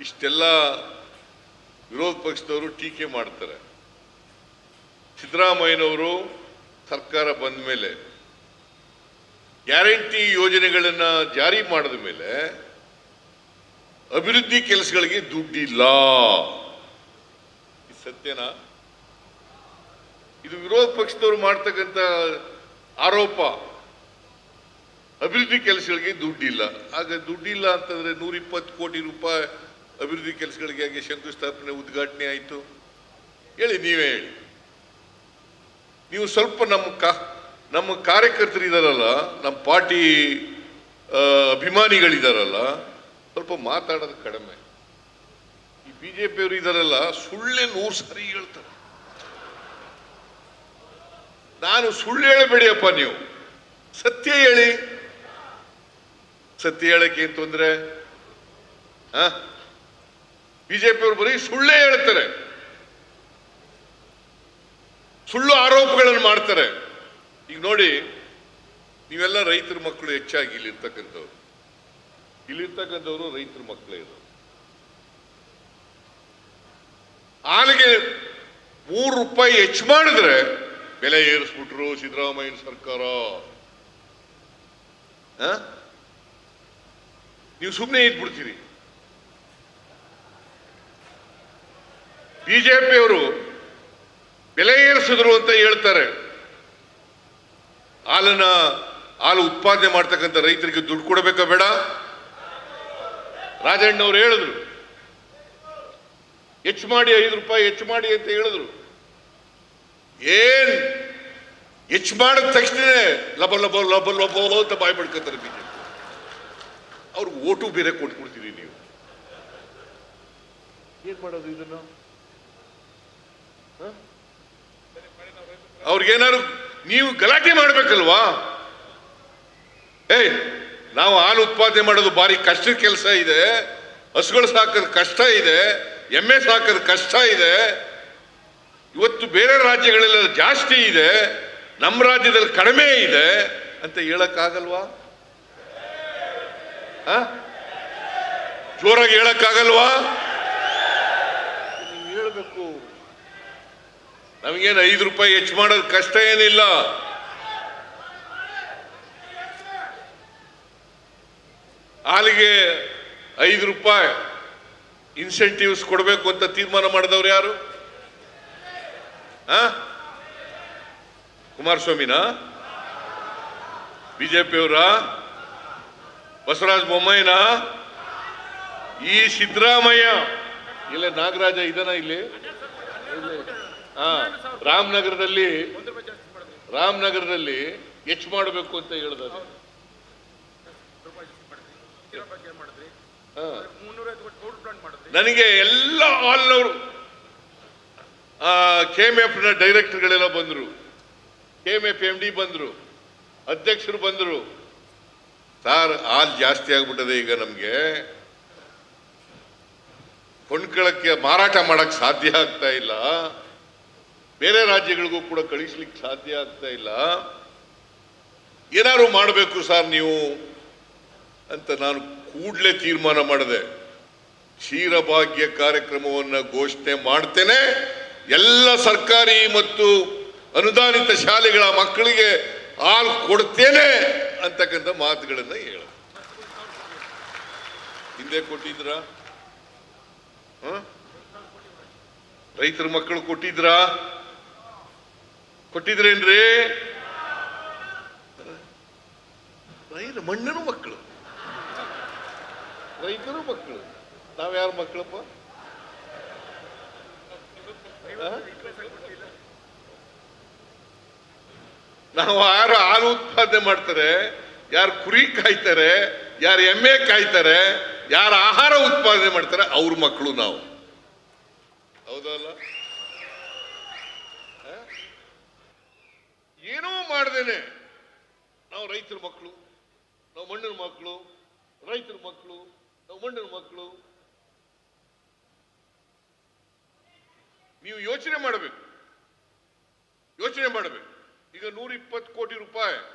ಇಷ್ಟೆಲ್ಲ ವಿರೋಧ ಪಕ್ಷದವರು ಟೀಕೆ ಮಾಡ್ತಾರೆ. ಸಿದ್ದರಾಮಯ್ಯನವರು ಸರ್ಕಾರ ಬಂದ ಮೇಲೆ, ಗ್ಯಾರಂಟಿ ಯೋಜನೆಗಳನ್ನು ಜಾರಿ ಮಾಡಿದ ಮೇಲೆ ಅಭಿವೃದ್ಧಿ ಕೆಲಸಗಳಿಗೆ ದುಡ್ಡಿಲ್ಲ. ಸತ್ಯನಾ? ಇದು ವಿರೋಧ ಪಕ್ಷದವರು ಮಾಡ್ತಕ್ಕಂಥ ಆರೋಪ. ಅಭಿವೃದ್ಧಿ ಕೆಲಸಗಳಿಗೆ ದುಡ್ಡಿಲ್ಲ. ಆಗ ದುಡ್ಡಿಲ್ಲ ಅಂತಂದ್ರೆ ನೂರಿಪ್ಪತ್ತು ಕೋಟಿ ರೂಪಾಯಿ ಅಭಿವೃದ್ಧಿ ಕೆಲಸಗಳಿಗಾಗಿ ಶಂಕುಸ್ಥಾಪನೆ ಉದ್ಘಾಟನೆ ಆಯಿತು. ಹೇಳಿ, ನೀವೇ ಹೇಳಿ. ನೀವು ಸ್ವಲ್ಪ ನಮ್ಮ ಕಾ, ನಮ್ಮ ಕಾರ್ಯಕರ್ತರು ಇದಾರಲ್ಲ ನಮ್ಮ ಪಾರ್ಟಿ ಅಭಿಮಾನಿಗಳಿದ್ದಾರಲ್ಲ ಸ್ವಲ್ಪ ಮಾತಾಡೋದು ಕಡಿಮೆ. ಈ ಬಿ ಜೆ ಪಿಯವರು ಇದಾರಲ್ಲ, ಸುಳ್ಳೆ ನೂರು ಸಾರಿ ಹೇಳ್ತಾರೆ. ನಾನು ಸುಳ್ಳು ಹೇಳಬೇಡಿಯಪ್ಪ ನೀವು. ಸತ್ಯ ಹೇಳಿ. ಸತ್ಯ ಹೇಳಕ್ಕೆ ಏನ್ ತೊಂದ್ರೆ? ಬಿಜೆಪಿಯವರು ಬರೀ ಸುಳ್ಳೇ ಹೇಳ್ತಾರೆ. ಸುಳ್ಳು ಆರೋಪಗಳನ್ನು ಮಾಡ್ತಾರೆ. ಈಗ ನೋಡಿ, ನೀವೆಲ್ಲ ರೈತರ ಮಕ್ಕಳು ಹೆಚ್ಚಾಗಿ ಇಲ್ಲಿರ್ತಕ್ಕಂಥವ್ರು. ಇಲ್ಲಿರ್ತಕ್ಕಂಥವ್ರು ರೈತರ ಮಕ್ಕಳೇ ಇರೋರು. ಆನೆಗೆ ಮೂರು ರೂಪಾಯಿ ಹೆಚ್ಚು ಮಾಡಿದ್ರೆ ಬೆಲೆ ಏರಿಸ್ಬಿಟ್ರು ಸಿದ್ದರಾಮಯ್ಯ ಸರ್ಕಾರ? ನೀವು ಸುಮ್ಮನೆ ಇದ್ಬಿಡ್ತೀರಿ. ಬಿಜೆಪಿಯವರು ಬೆಲೆ ಏರಿಸಿದ್ರು ಅಂತ ಹೇಳ್ತಾರೆ. ಹಾಲನ್ನ, ಹಾಲು ಉತ್ಪಾದನೆ ಮಾಡ್ತಕ್ಕಂಥ ರೈತರಿಗೆ ದುಡ್ಡು ಕೊಡಬೇಕಾ ಬೇಡ? ರಾಜಣ್ಣವ್ರು ಹೇಳಿದ್ರು. ಹೆಚ್ಚು ಮಾಡಿ ಐದು ರೂಪಾಯಿ, ಹೆಚ್ಚು ಮಾಡಿ ಅಂತ ಹೇಳಿದ್ರು. ಏನ್? ಹೆಚ್ಚು ಮಾಡಿದ ತಕ್ಷಣ ಲಬ ಲಬ ಲಬ ಲಬ ಅಂತ ಬಾಯ್ ಬಿಡ್ಕೊತಾರೆ ಬಿಜೆಪಿ. ಅವ್ರಿಗೆ ಓಟು ಬೇರೆ ಕೊಟ್ಬಿಡ್ತೀರಿ ನೀವು. ಏನ್ ಮಾಡೋದು ಇದನ್ನು? ಅವ್ರಿಗೇನಾದ್ರು ನೀವು ಗಲಾಟೆ ಮಾಡ್ಬೇಕಲ್ವಾ? ಏಯ್, ನಾವು ಹಾಲು ಉತ್ಪಾದನೆ ಮಾಡೋದು ಭಾರಿ ಕಷ್ಟದ ಕೆಲಸ ಇದೆ. ಹಸುಗಳು ಸಾಕೋದು ಕಷ್ಟ ಇದೆ. ಎಮ್ಮೆ ಸಾಕೋದು ಕಷ್ಟ ಇದೆ. ಇವತ್ತು ಬೇರೆ ರಾಜ್ಯಗಳಲ್ಲಿ ಜಾಸ್ತಿ ಇದೆ. ನಮ್ಮ ರಾಜ್ಯದಲ್ಲಿ ಕಡಿಮೆ ಇದೆ ಅಂತ ಹೇಳಕ್ಕಾಗಲ್ವಾ? ಜೋರಾಗಿ ಹೇಳಕ್ಕಾಗಲ್ವಾ? ನೀವು ಹೇಳ್ಬೇಕು. ನಮಗೇನು ಐದು ರೂಪಾಯಿ ಹೆಚ್ಚು ಮಾಡೋದು ಕಷ್ಟ ಏನಿಲ್ಲ. ಹಾಲಿಗೆ ಐದು ರೂಪಾಯಿ ಇನ್ಸೆಂಟಿವ್ಸ್ ಕೊಡಬೇಕು ಅಂತ ತೀರ್ಮಾನ ಮಾಡಿದವ್ರು ಯಾರು? ಆ? ಕುಮಾರಸ್ವಾಮಿನ? ಬಿಜೆಪಿಯವರ? ಬಸವರಾಜ ಬೊಮ್ಮಾಯಿನ? ಈ ಸಿದ್ದರಾಮಯ್ಯ. ಇಲ್ಲ ನಾಗರಾಜ ಇದನ ಇಲ್ಲಿ ಇಲ್ಲಿ. ರಾಮನಗರದಲ್ಲಿ ರಾಮನಗರದಲ್ಲಿ ಹೆಚ್ಚು ಮಾಡಬೇಕು ಅಂತ ಹೇಳಿದ್ರೆ ನನಗೆ ಎಲ್ಲ ಹಾಲ್ನವರು ಅವರು ಕೆಎಂ ಎಫ್ನ ಡೈರೆಕ್ಟರ್ಗಳೆಲ್ಲ ಬಂದರು. K M F M D ಬಂದರು, ಅಧ್ಯಕ್ಷರು ಬಂದರು. ಸಾರ್, ಹಾಲು ಜಾಸ್ತಿ ಆಗ್ಬಿಟ್ಟದೆ ಈಗ ನಮಗೆ. ಕೊಂಡ್ಕೊಳ್ಳಕ್ಕೆ ಮಾರಾಟ ಮಾಡಕ್ ಸಾಧ್ಯ ಆಗ್ತಾ ಇಲ್ಲ. ಬೇರೆ ರಾಜ್ಯಗಳಿಗೂ ಕೂಡ ಕಳಿಸ್ಲಿಕ್ಕೆ ಸಾಧ್ಯ ಆಗ್ತಾ ಇಲ್ಲ. ಏನಾದ್ರು ಮಾಡಬೇಕು ಸರ್ ನೀವು ಅಂತ ನಾನು ಕೂಡಲೇ ತೀರ್ಮಾನ ಮಾಡಿದೆ. ಕ್ಷೀರಭಾಗ್ಯ ಕಾರ್ಯಕ್ರಮವನ್ನು ಘೋಷಣೆ ಮಾಡ್ತೇನೆ. ಎಲ್ಲ ಸರ್ಕಾರಿ ಮತ್ತು ಅನುದಾನಿತ ಶಾಲೆಗಳ ಮಕ್ಕಳಿಗೆ ಹಾಲು ಕೊಡ್ತೇನೆ ಅಂತಕ್ಕಂಥ ಮಾತುಗಳನ್ನು ಹೇಳ ಹಿಂದೆ ಕೊಟ್ಟಿದ್ರಾ? ರೈತರ ಮಕ್ಕಳು ಕೊಟ್ಟಿದ್ರಾ? ಕೊಟ್ಟಿದ್ರೇನ್ರಿ? ರೈತ ಮಣ್ಣನು ಮಕ್ಕಳು. ರೈತರು ಮಕ್ಕಳು. ನಾವ್ಯಾರ ಮಕ್ಕಳಪ್ಪ? ನಾವು ಯಾರು ಹಾಲು ಉತ್ಪಾದನೆ ಮಾಡ್ತಾರೆ ಯಾರು ಕುರಿ ಕಾಯ್ತಾರೆ ಯಾರು ಎಮ್ಮೆ ಕಾಯ್ತಾರೆ ಯಾರು ಆಹಾರ ಉತ್ಪಾದನೆ ಮಾಡ್ತಾರೆ ಅವ್ರ ಮಕ್ಕಳು ನಾವು. ಹೌದಲ್ಲ ಆ? ಏನೂ ಮಾಡ್ದೇನೆ. ನಾವು ರೈತರ ಮಕ್ಕಳು, ನಾವು ಮಣ್ಣಿನ ಮಕ್ಕಳು, ರೈತರ ಮಕ್ಕಳು, ನಾವು ಮಣ್ಣಿನ ಮಕ್ಕಳು. ನೀವು ಯೋಚನೆ ಮಾಡಬೇಕು. ಯೋಚನೆ ಮಾಡಬೇಕು. ಈಗ ನೂರ ಇಪ್ಪತ್ತು ಕೋಟಿ ರೂಪಾಯಿ.